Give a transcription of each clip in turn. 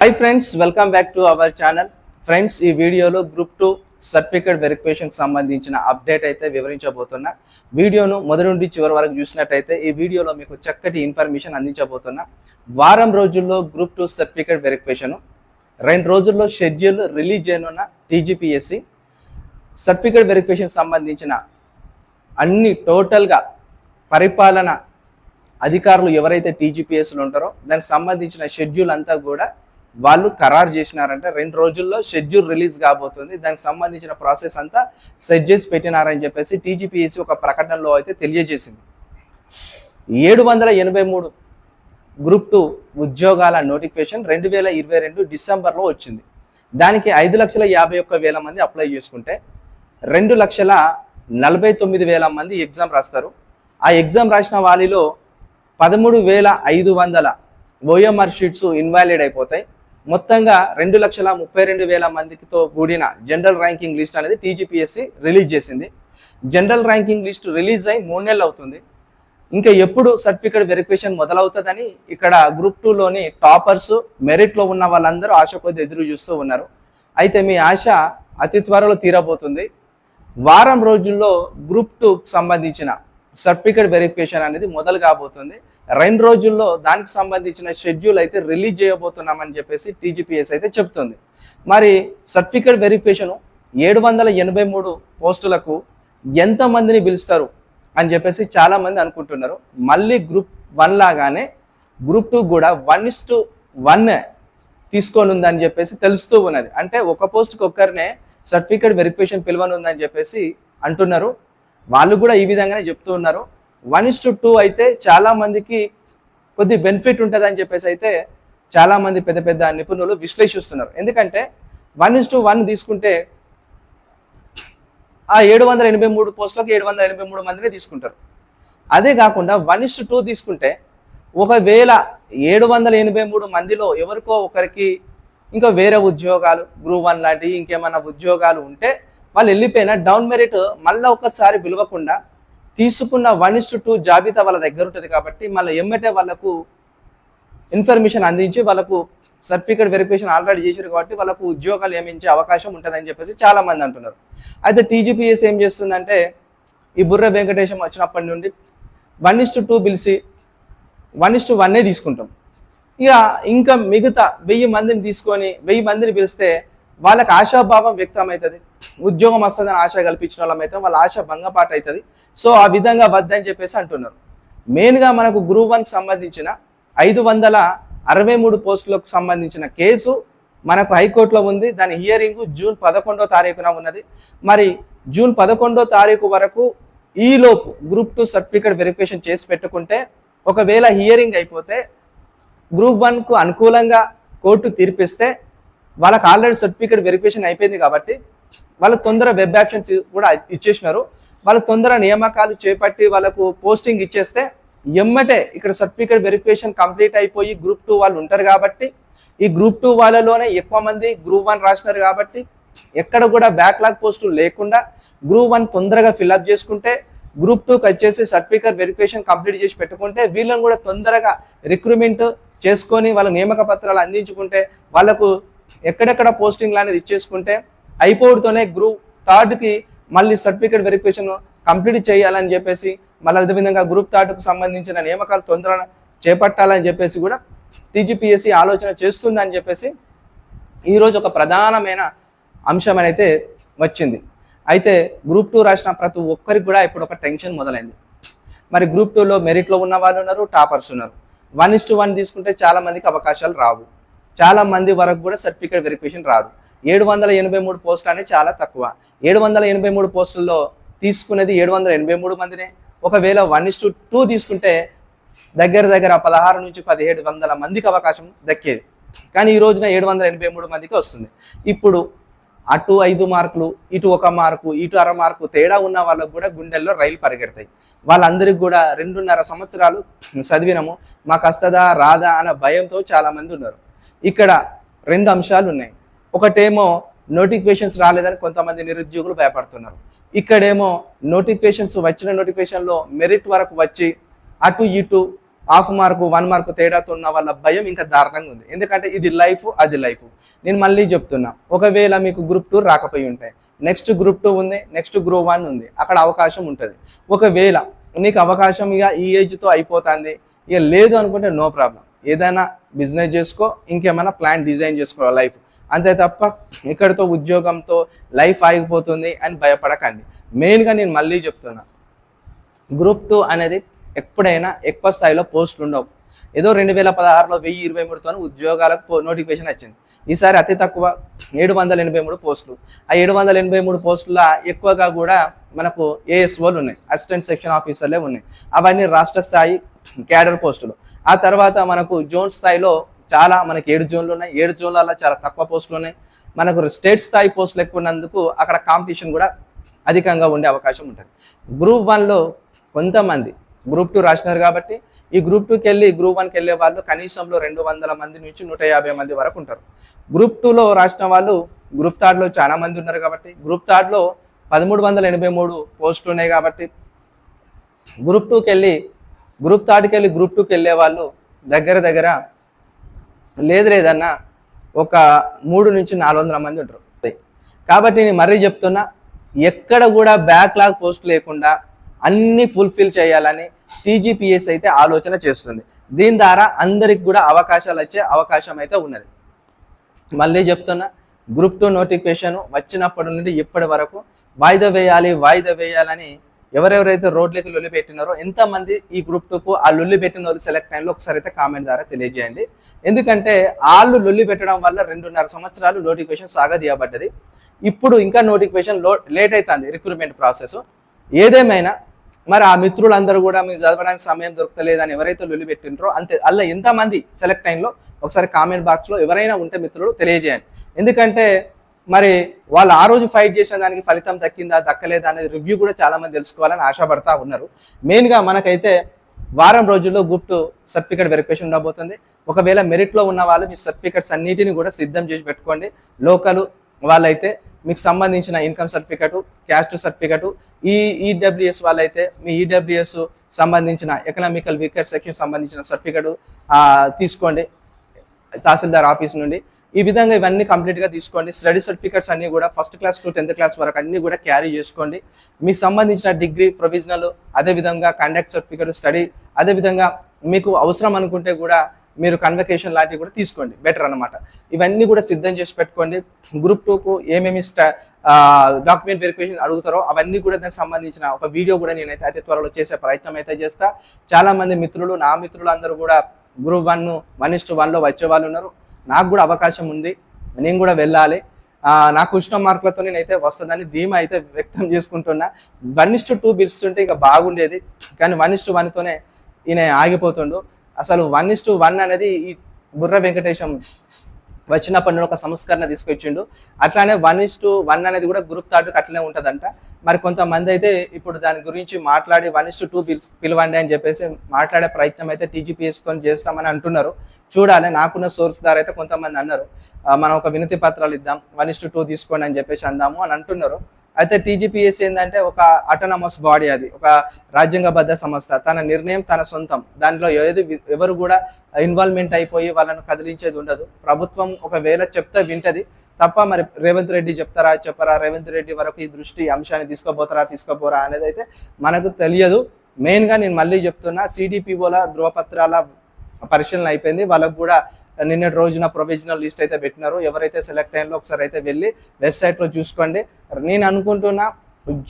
Hi friends welcome back to our channel friends ఈ వీడియోలో group two certificate వెరిఫికేషన్కి సంబంధించిన అప్డేట్ అయితే వివరించబోతున్నా. వీడియోను మొదటి నుండి చివరి వరకు చూసినట్టయితే ఈ వీడియోలో మీకు చక్కటి ఇన్ఫర్మేషన్ అందించబోతున్నా. వారం రోజుల్లో గ్రూప్ టూ సర్టిఫికేట్ వెరిఫికేషన్ రెండు రోజుల్లో షెడ్యూల్ రిలీజ్ చేయనున్న టీజీపీఎస్సి సర్టిఫికేట్ వెరిఫికేషన్ సంబంధించిన అన్ని టోటల్గా పరిపాలన అధికారులు ఎవరైతే టీజీపీఎస్లు ఉంటారో దానికి సంబంధించిన షెడ్యూల్ అంతా కూడా వాళ్ళు ఖరారు చేసినారంటే రెండు రోజుల్లో షెడ్యూల్ రిలీజ్ కాబోతుంది. దానికి సంబంధించిన ప్రాసెస్ అంతా సెట్ చేసి పెట్టినారని చెప్పేసి టీజీపీఎస్సీ ఒక ప్రకటనలో అయితే తెలియజేసింది. ఏడు వందల ఎనభై మూడు గ్రూప్ టూ ఉద్యోగాల నోటిఫికేషన్ రెండు వేల ఇరవై రెండు డిసెంబర్లో వచ్చింది. దానికి ఐదు లక్షల యాభై ఒక్క వేల మంది అప్లై చేసుకుంటే రెండు లక్షల నలభై తొమ్మిది వేల మంది ఎగ్జామ్ రాస్తారు. ఆ ఎగ్జామ్ రాసిన వాళ్ళలో పదమూడు వేల ఐదు వందల ఓఎంఆర్ షీట్స్ ఇన్వాలిడ్ అయిపోతాయి. మొత్తంగా రెండు లక్షల ముప్పై రెండు వేల మందికితో కూడిన జనరల్ ర్యాంకింగ్ లిస్ట్ అనేది టీజీపీఎస్సి రిలీజ్ చేసింది. జనరల్ ర్యాంకింగ్ లిస్ట్ రిలీజ్ అయి మూడు నెలలు అవుతుంది. ఇంకా ఎప్పుడు సర్టిఫికేట్ వెరిఫికేషన్ మొదలవుతుందని ఇక్కడ గ్రూప్ టూలోని టాపర్స్ మెరిట్లో ఉన్న వాళ్ళందరూ ఆశ కొద్ది ఎదురు చూస్తూ ఉన్నారు. అయితే మీ ఆశ అతి త్వరలో తీరబోతుంది. వారం రోజుల్లో గ్రూప్ టూకి సంబంధించిన సర్టిఫికేట్ వెరిఫికేషన్ అనేది మొదలు కాబోతుంది. రెండు రోజుల్లో దానికి సంబంధించిన షెడ్యూల్ అయితే రిలీజ్ చేయబోతున్నామని చెప్పేసి టీజీపీఎస్ అయితే చెప్తుంది. మరి సర్టిఫికేట్ వెరిఫికేషన్ ఏడు వందల ఎనభై మూడు పోస్టులకు ఎంతమందిని పిలుస్తారు అని చెప్పేసి చాలామంది అనుకుంటున్నారు. మళ్ళీ గ్రూప్ వన్ లాగానే గ్రూప్ టూ కూడా వన్ ఇస్ టు వన్ తీసుకొని ఉందని చెప్పేసి తెలుస్తూ ఉన్నది. అంటే ఒక పోస్ట్కి ఒక్కరినే సర్టిఫికేట్ వెరిఫికేషన్ పిలవనుందని చెప్పేసి అంటున్నారు. వాళ్ళు కూడా ఈ విధంగానే చెప్తూ ఉన్నారు. వన్ ఇస్ టు టూ అయితే చాలా మందికి కొద్ది బెనిఫిట్ ఉంటుంది అని చెప్పేసి అయితే చాలా మంది పెద్ద పెద్ద నిపుణులు విశ్లేషిస్తున్నారు. ఎందుకంటే వన్ ఇస్ టు వన్ తీసుకుంటే ఆ ఏడు వందల ఎనభై మూడు పోస్టులకు ఏడు వందల ఎనభై మూడు మందిని తీసుకుంటారు. అదే కాకుండా వన్ ఇస్ టూ తీసుకుంటే ఒకవేళ ఏడు వందల ఎనభై మూడు మందిలో ఎవరికో ఒకరికి ఇంకా వేరే ఉద్యోగాలు గ్రూప్ వన్ లాంటివి ఇంకేమైనా ఉద్యోగాలు ఉంటే వాళ్ళు వెళ్ళిపోయినా డౌన్ మెరిట్ మళ్ళీ ఒకసారి పిలవకుండా తీసుకున్న వన్ ఇస్ టూ జాబితా వాళ్ళ దగ్గర ఉంటుంది కాబట్టి మళ్ళీ ఎమ్మటే వాళ్ళకు ఇన్ఫర్మేషన్ అందించి వాళ్ళకు సర్టిఫికేట్ వెరిఫికేషన్ ఆల్రెడీ చేశారు కాబట్టి వాళ్ళకు ఉద్యోగాలు ఏమించే అవకాశం ఉంటుందని చెప్పేసి చాలామంది అంటున్నారు. అయితే టీజీపీఎస్ ఏం చేస్తుందంటే ఈ బుర్ర వెంకటేశం వచ్చినప్పటి నుండి వన్ ఇస్ టూ పిలిచి వన్ ఇస్ టు వన్నే తీసుకుంటాం. ఇక ఇంకా మిగతా వెయ్యి మందిని తీసుకొని వెయ్యి మందిని పిలిస్తే వాళ్ళకి ఆశాభావం వ్యక్తం అవుతుంది ఉద్యోగం వస్తుందని ఆశ కల్పించిన వాళ్ళమైతే వాళ్ళ ఆశ భంగపాటు అవుతుంది. సో ఆ విధంగా వద్దని చెప్పేసి అంటున్నారు. మెయిన్గా మనకు గ్రూప్ వన్కి సంబంధించిన ఐదు వందల అరవై మూడు పోస్టులకు సంబంధించిన కేసు మనకు హైకోర్టులో ఉంది. దాని హియరింగ్ జూన్ పదకొండో తారీఖున ఉన్నది. మరి జూన్ పదకొండో తారీఖు వరకు ఈలోపు గ్రూప్ టూ సర్టిఫికేట్ వెరిఫికేషన్ చేసి పెట్టుకుంటే ఒకవేళ హియరింగ్ అయిపోతే గ్రూప్ వన్కు అనుకూలంగా కోర్టు తీర్పిస్తే వాళ్ళకి ఆల్రెడీ సర్టిఫికేట్ వెరిఫికేషన్ అయిపోయింది కాబట్టి వాళ్ళు తొందర వెబ్ ఆప్షన్స్ కూడా ఇచ్చేసినారు. వాళ్ళు తొందర నియామకాలు చేపట్టి వాళ్ళకు పోస్టింగ్ ఇచ్చేస్తే ఎమ్మటే ఇక్కడ సర్టిఫికేట్ వెరిఫికేషన్ కంప్లీట్ అయిపోయి గ్రూప్ టూ వాళ్ళు ఉంటారు కాబట్టి ఈ గ్రూప్ టూ వాళ్ళలోనే ఎక్కువ మంది గ్రూప్ వన్ రాసినారు కాబట్టి ఎక్కడ కూడా బ్యాక్లాగ్ పోస్టులు లేకుండా గ్రూప్ వన్ తొందరగా ఫిల్అప్ చేసుకుంటే గ్రూప్ టూకి వచ్చేసి సర్టిఫికేట్ వెరిఫికేషన్ కంప్లీట్ చేసి పెట్టుకుంటే వీళ్ళని కూడా తొందరగా రిక్రూట్మెంట్ చేసుకొని వాళ్ళ నియామక పత్రాలు అందించుకుంటే వాళ్ళకు ఎక్కడెక్కడ పోస్టింగ్లు అనేది ఇచ్చేసుకుంటే అయిపోవడంతోనే గ్రూప్ థర్డ్కి మళ్ళీ సర్టిఫికేట్ వెరిఫికేషన్ కంప్లీట్ చేయాలని చెప్పేసి మళ్ళీ అదేవిధంగా గ్రూప్ థర్డ్కు సంబంధించిన నియామకాలు తొందర చేపట్టాలని చెప్పేసి కూడా టీజీపీఎస్సీ ఆలోచన చేస్తుందని చెప్పేసి ఈరోజు ఒక ప్రధానమైన అంశం అయితే వచ్చింది. అయితే గ్రూప్ టూ రాసిన ప్రతి ఒక్కరికి కూడా ఇప్పుడు ఒక టెన్షన్ మొదలైంది. మరి గ్రూప్ టూలో మెరిట్లో ఉన్న వాళ్ళు ఉన్నారు టాపర్స్ ఉన్నారు. వన్ ఇస్ టు వన్ తీసుకుంటే చాలామందికి అవకాశాలు రావు. చాలా మంది వరకు కూడా సర్టిఫికేట్ వెరిఫికేషన్ రాదు. ఏడు వందల ఎనభై మూడు పోస్టులు అనేది చాలా తక్కువ. ఏడు వందల ఎనభై మూడు పోస్టుల్లో తీసుకునేది ఏడు వందల ఎనభై మూడు మందినే. ఒకవేళ వన్ ఇస్ టు టూ తీసుకుంటే దగ్గర దగ్గర పదహారు నుంచి పదిహేడు వందల మందికి అవకాశం దక్కేది. కానీ ఈ రోజున ఏడు వందల ఎనభై మూడు మందికి వస్తుంది. ఇప్పుడు అటు ఐదు మార్కులు ఇటు ఒక మార్కు ఇటు అర మార్కు తేడా ఉన్న వాళ్ళకు కూడా గుండెల్లో రైలు పరిగెడతాయి. వాళ్ళందరికీ కూడా రెండున్నర సంవత్సరాలు చదివినాము. మాకు వస్తుందా రాదా అనే భయంతో చాలామంది ఉన్నారు. ఇక్కడ రెండు అంశాలు ఉన్నాయి. ఒకటేమో నోటిఫికేషన్స్ రాలేదని కొంతమంది నిరుద్యోగులు భయపడుతున్నారు. ఇక్కడేమో నోటిఫికేషన్స్ వచ్చిన నోటిఫికేషన్లో మెరిట్ వరకు వచ్చి అటు ఇటు హాఫ్ మార్కు వన్ మార్కు తేడాతో ఉన్న వాళ్ళ భయం ఇంకా దారుణంగా ఉంది. ఎందుకంటే ఇది లైఫ్ అది లైఫ్. నేను మళ్ళీ చెప్తున్నా ఒకవేళ మీకు గ్రూప్ టూ రాకపోయి ఉంటాయి నెక్స్ట్ గ్రూప్ టూ ఉంది నెక్స్ట్ గ్రూప్ వన్ ఉంది అక్కడ అవకాశం ఉంటుంది. ఒకవేళ నీకు అవకాశం ఇక ఈ ఏజ్తో అయిపోతుంది ఇక లేదు అనుకుంటే నో ప్రాబ్లం. ఏదైనా బిజినెస్ చేసుకో ఇంకేమైనా ప్లాన్ డిజైన్ చేసుకోవాలి లైఫ్. అంతే తప్ప ఇక్కడితో ఉద్యోగంతో లైఫ్ ఆగిపోతుంది అని భయపడకండి. మెయిన్గా నేను మళ్ళీ చెప్తున్నా. గ్రూప్ టూ అనేది ఎప్పుడైనా ఎక్కువ స్థాయిలో పోస్టులు ఉండవు. ఏదో రెండు వేల పదహారులో వెయ్యి ఇరవై మూడుతో ఉద్యోగాలకు నోటిఫికేషన్ వచ్చింది. ఈసారి అతి తక్కువ ఏడు వందల ఎనభై మూడు పోస్టులు. ఆ ఏడు వందల ఎనభై మూడు పోస్టుల ఎక్కువగా కూడా మనకు ఏఎస్ఓలు ఉన్నాయి. అసిస్టెంట్ సెక్షన్ ఆఫీసర్లే ఉన్నాయి. అవన్నీ రాష్ట్ర స్థాయి క్యాడర్ పోస్టులు. ఆ తర్వాత మనకు జోన్ స్థాయిలో చాలా మనకి ఏడు జోన్లు ఉన్నాయి. ఏడు జోన్లలో చాలా తక్కువ పోస్టులు ఉన్నాయి. మనకు స్టేట్ స్థాయి పోస్టులు ఎక్కువ ఉన్నందుకు అక్కడ కాంపిటీషన్ కూడా అధికంగా ఉండే అవకాశం ఉంటుంది. గ్రూప్ వన్లో కొంతమంది గ్రూప్ టూ రాసినారు కాబట్టి ఈ గ్రూప్ టూకి వెళ్ళి గ్రూప్ వన్కి వెళ్ళే వాళ్ళు కనీసంలో రెండు వందల మంది నుంచి నూట యాభై మంది వరకు ఉంటారు. గ్రూప్ టూలో రాసిన వాళ్ళు గ్రూప్ థర్డ్లో చాలా మంది ఉన్నారు కాబట్టి గ్రూప్ థర్డ్లో పదమూడు వందల ఎనభై మూడు పోస్టులు ఉన్నాయి కాబట్టి గ్రూప్ టూకి వెళ్ళి గ్రూప్ థర్డ్కి వెళ్ళి గ్రూప్ టూకి వెళ్ళే వాళ్ళు దగ్గర దగ్గర లేదు లేదన్న ఒక మూడు నుంచి నాలుగు వందల మంది ఉంటారు. కాబట్టి నేను మరీ చెప్తున్నా ఎక్కడ కూడా బ్యాక్లాగ్ పోస్ట్ లేకుండా అన్ని ఫుల్ఫిల్ చేయాలని టీజీపీఎస్ అయితే ఆలోచన చేస్తుంది. దీని ద్వారా అందరికి కూడా అవకాశాలు వచ్చే అవకాశం అయితే ఉన్నది. మళ్ళీ చెప్తున్నా గ్రూప్ టూ నోటిఫికేషన్ వచ్చినప్పటి నుండి ఇప్పటి వరకు వాయిదా వేయాలి వాయిదా వేయాలని ఎవరెవరైతే రోడ్లకి లొల్లి పెట్టినారో ఎంతమంది ఈ గ్రూప్ టూకు ఆ లొల్లి పెట్టిన వాళ్ళు సెలెక్ట్ అయిన ఒకసారి అయితే కామెంట్ ద్వారా తెలియజేయండి. ఎందుకంటే వాళ్ళు లొల్లి పెట్టడం వల్ల రెండున్నర సంవత్సరాలు నోటిఫికేషన్ సాగదీయబడ్డది. ఇప్పుడు ఇంకా నోటిఫికేషన్లో లేట్ అవుతుంది రిక్రూట్మెంట్ ప్రాసెస్ ఏదేమైనా మరి ఆ మిత్రులందరూ కూడా మీరు చదవడానికి సమయం దొరకలేదని ఎవరైతే లొల్లి పెట్టినరో అంతే అలా ఎంతమంది సెలెక్ట్ టైంలో ఒకసారి కామెంట్ బాక్స్లో ఎవరైనా ఉంటే మిత్రులు తెలియజేయండి. ఎందుకంటే మరి వాళ్ళు ఆ రోజు ఫైట్ చేసిన దానికి ఫలితం దక్కిందా దక్కలేదా అనేది రివ్యూ కూడా చాలా మంది తెలుసుకోవాలని ఆశపడతా ఉన్నారు. మెయిన్గా మనకైతే వారం రోజుల్లో గ్రూప్ సర్టిఫికేట్ వెరిఫికేషన్ ఉండబోతుంది. ఒకవేళ మెరిట్లో ఉన్న వాళ్ళు మీ సర్టిఫికేట్స్ అన్నిటిని కూడా సిద్ధం చేసి పెట్టుకోండి. లోకల్ వాళ్ళైతే మీకు సంబంధించిన ఇన్కమ్ సర్టిఫికెట్ క్యాస్ట్ సర్టిఫికెట్ ఈ ఈడబ్ల్యూఎస్ వాళ్ళైతే మీ ఈడబ్ల్యూఎస్ సంబంధించిన ఎకనామికల్ వీకర్ సెక్షన్ సంబంధించిన సర్టిఫికెట్ తీసుకోండి. తహసీల్దార్ ఆఫీస్ నుండి ఈ విధంగా ఇవన్నీ కంప్లీట్గా తీసుకోండి. స్టడీ సర్టిఫికెట్స్ అన్ని కూడా first class to tenth class వరకు అన్ని కూడా క్యారీ చేసుకోండి. మీకు సంబంధించిన డిగ్రీ ప్రొవిజనల్ అదేవిధంగా కండక్ట్ సర్టిఫికెట్ స్టడీ అదేవిధంగా మీకు అవసరం అనుకుంటే కూడా మీరు కన్వకేషన్ లాంటివి కూడా తీసుకోండి. బెటర్ అన్నమాట. ఇవన్నీ కూడా సిద్ధం చేసి పెట్టుకోండి. గ్రూప్ టూకు ఏమేమి డాక్యుమెంట్ వెరిఫికేషన్ అడుగుతారో అవన్నీ కూడా దానికి సంబంధించిన ఒక వీడియో కూడా నేనైతే అతి త్వరలో చేసే ప్రయత్నం అయితే చేస్తా. చాలా మంది మిత్రులు నా మిత్రులు అందరూ కూడా గ్రూప్ వన్ వన్ ఇస్ట్ వన్లో వచ్చే వాళ్ళు ఉన్నారు. నాకు కూడా అవకాశం ఉంది. నేను కూడా వెళ్ళాలి. నాకు ఉష్ణ మార్కులతో నేనైతే వస్తుందని ధీమా అయితే వ్యక్తం చేసుకుంటున్నా. వన్ ఇస్ టూ పిలుస్తుంటే ఇక బాగుండేది. కానీ వన్ ఇస్ వన్తోనే ఈయన ఆగిపోతుండు. అసలు వన్ ఇస్ వన్ అనేది ఈ బుర్ర వెంకటేశం వచ్చినప్పటి నుండి ఒక సంస్కరణ తీసుకొచ్చిండు. అట్లానే వన్ ఇస్ టు వన్ అనేది కూడా గ్రూప్ థర్డ్కి అట్లనే ఉంటుందంట. మరి కొంతమంది అయితే ఇప్పుడు దాని గురించి మాట్లాడి వన్ ఇస్ టు టూ పిలవండి అని చెప్పేసి మాట్లాడే ప్రయత్నం అయితే టీజీపీఎస్తో చేస్తామని అంటున్నారు. చూడాలి నాకున్న సోర్స్ ద్వారా అయితే కొంతమంది అన్నారు. మనం ఒక వినతి పత్రాలు ఇద్దాం వన్ ఇస్ టు టూ తీసుకోండి అని చెప్పేసి అందాము అని అంటున్నారు. అయితే టీజీపీఎస్ ఏంటంటే ఒక అటనమస్ బాడీ అది ఒక రాజ్యాంగబద్ధ సంస్థ. తన నిర్ణయం తన సొంతం. దానిలో ఏది ఎవరు కూడా ఇన్వాల్వ్మెంట్ అయిపోయి వాళ్ళను కదిలించేది ఉండదు. ప్రభుత్వం ఒకవేళ చెప్తే వింటది తప్ప మరి రేవంత్ రెడ్డి చెప్తారా చెప్పరా రేవంత్ రెడ్డి వరకు ఈ దృష్టి అంశాన్ని తీసుకోపోతారా తీసుకోపోరా అనేది అయితే మనకు తెలియదు. మెయిన్గా నేను మళ్ళీ చెప్తున్నా సిడిపిఓల ధృవపత్రాల పరిశీలన అయిపోయింది. వాళ్ళకు కూడా నిన్నటి రోజున ప్రొవిజనల్ లిస్ట్ అయితే పెట్టినారు. ఎవరైతే సెలెక్ట్ అయ్యారో ఒకసారి అయితే వెళ్ళి వెబ్సైట్లో చూసుకోండి. నేను అనుకుంటున్నా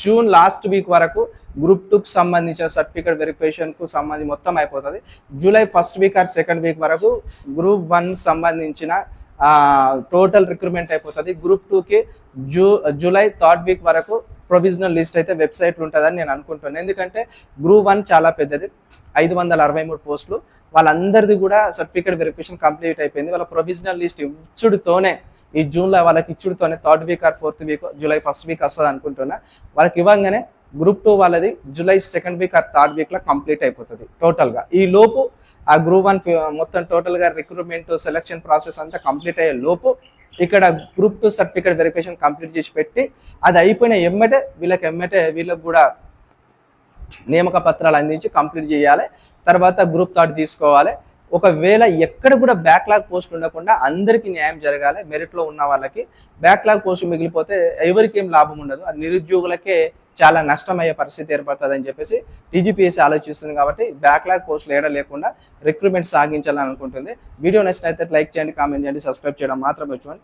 జూన్ లాస్ట్ వీక్ వరకు గ్రూప్ టూకి సంబంధించిన సర్టిఫికేట్ వెరిఫికేషన్కు సంబంధించి మొత్తం అయిపోతుంది. July first week or second week వరకు గ్రూప్ వన్ సంబంధించిన టోటల్ రిక్రూట్మెంట్ అయిపోతుంది. గ్రూప్ టూకి జూ జూలై థర్డ్ వీక్ వరకు ప్రొవిజనల్ లిస్ట్ అయితే వెబ్సైట్లు ఉంటుందని నేను అనుకుంటున్నాను ఎందుకంటే గ్రూప్ వన్ చాలా పెద్దది. ఐదు వందల అరవై మూడు పోస్టులు. వాళ్ళందరిది కూడా సర్టిఫికేట్ వెరిఫికేషన్ కంప్లీట్ అయిపోయింది. వాళ్ళ ప్రొవిజనల్ లిస్ట్ ఇచ్చుడుతోనే ఈ జూన్లో వాళ్ళకి ఇచ్చుడుతోనే third week or fourth week July first week వస్తుంది అనుకుంటున్నా. వాళ్ళకి ఇవ్వగానే గ్రూప్ టూ వాళ్ళది July second week or third వీక్లో కంప్లీట్ అయిపోతుంది టోటల్గా ఈ లోపు ఆ గ్రూప్ వన్ మొత్తం టోటల్గా రిక్రూట్మెంట్ సెలక్షన్ ప్రాసెస్ అంతా కంప్లీట్ అయ్యే లోపు ఇక్కడ group two certificate verification complete చేసి పెట్టి అది అయిపోయిన ఎమ్మటే వీళ్ళకి ఎమ్మటే వీళ్ళకి కూడా నియామక పత్రాలు అందించి కంప్లీట్ చేయాలి. తర్వాత గ్రూప్ థాట్ తీసుకోవాలి. ఒకవేళ ఎక్కడ కూడా బ్యాక్లాగ్ పోస్ట్ ఉండకుండా అందరికీ న్యాయం జరగాలి మెరిట్లో ఉన్న వాళ్ళకి బ్యాక్లాగ్ పోస్ట్ మిగిలిపోతే ఎవరికి ఏం లాభం ఉండదు. అది నిరుద్యోగులకే చాలా నష్టమయ్యే పరిస్థితి ఏర్పడుతుందని చెప్పేసి టీజీపీఎస్సీ ఆలోచిస్తుంది కాబట్టి బ్యాక్లాగ్ పోస్టులు ఏడ లేకుండా రిక్రూట్మెంట్ సాగించాలని అనుకుంటుంది. వీడియో నచ్చినట్లయితే లైక్ చేయండి కామెంట్ చేయండి సబ్స్క్రైబ్ చేయడం మాత్రం మర్చిపోండి